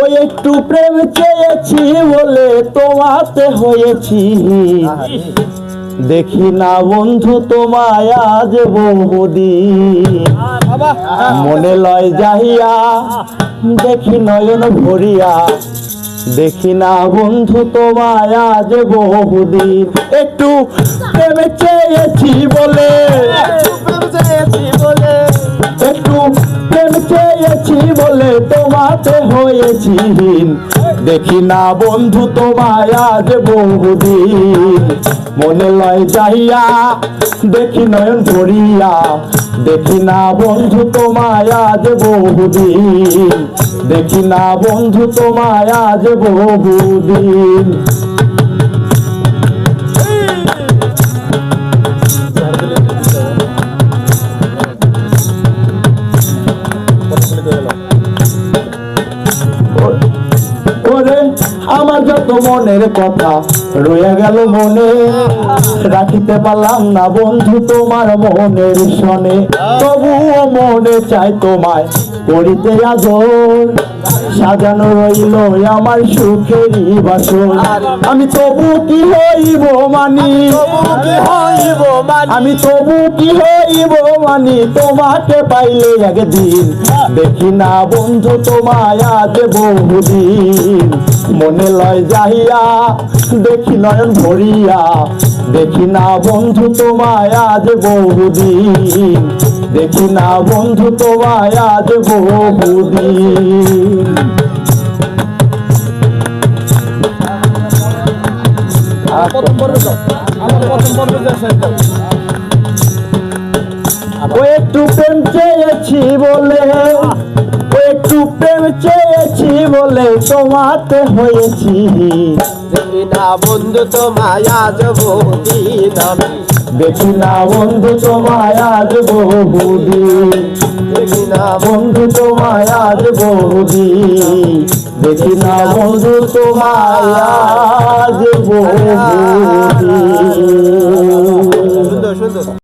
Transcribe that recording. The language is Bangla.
ওই একটু প্রেম চেয়েছি বলে তোমাতে হয়েছি। দেখি না বন্ধু তোমায় আজ বহুদিন। মনে লয় যাইয়া দেখি নয়ন ভরিয়া। দেখি না বন্ধু তোমায় আজ বহুদিন। একটু প্রেম চেয়েছি বলে। একটু প্রেম চেয়েছি বলে তোমাতে হয়েছি। দেখি না বন্ধু তোমায় আজ বহুদিন। মনে লয় যাইয়া দেখি নয়ন ভরিয়া দেখি না বন্ধু তোমায় আজ বহুদিন। দেখি না বন্ধু তোমায় আজ বহুদিন। যত মনের কথা রয়ে গেল মনে। রাখিতে পারলাম না বন্ধু তোমার মনের শনে তবুও মনে চাই তোমায় করিতে আদর। সাজানো রইল আমার সুখেরই বাসর। আমি তবু কি হইব মানি? আমি তবু কি হইব মানি? তোমাকে পাইলে একদিন। দেখি না বন্ধু তোমায় আজ বহুদিন। মনে লয় যাইয়া দেখি নয়ন ভরিয়া। দেখি না বন্ধু তোমায় আজ বহুদিন। দেখি না বন্ধু তোমায় আজ বহুদিন। প্রথম পর্বে আমার প্রথম পর্বে একটু প্রেম চেয়েছি বলে। একটু প্রেম চেয়েছি বলে তোমাতে হয়েছি। দেখি না বন্ধু তোমায় আজ বহুদিন। আমি দেখি না বন্ধু তোমায় আজ বহুদিন। দেখি না বন্ধু তোমায় আজ বহুদিন। দেখি না বন্ধু তোমায় আজ বহুদিন।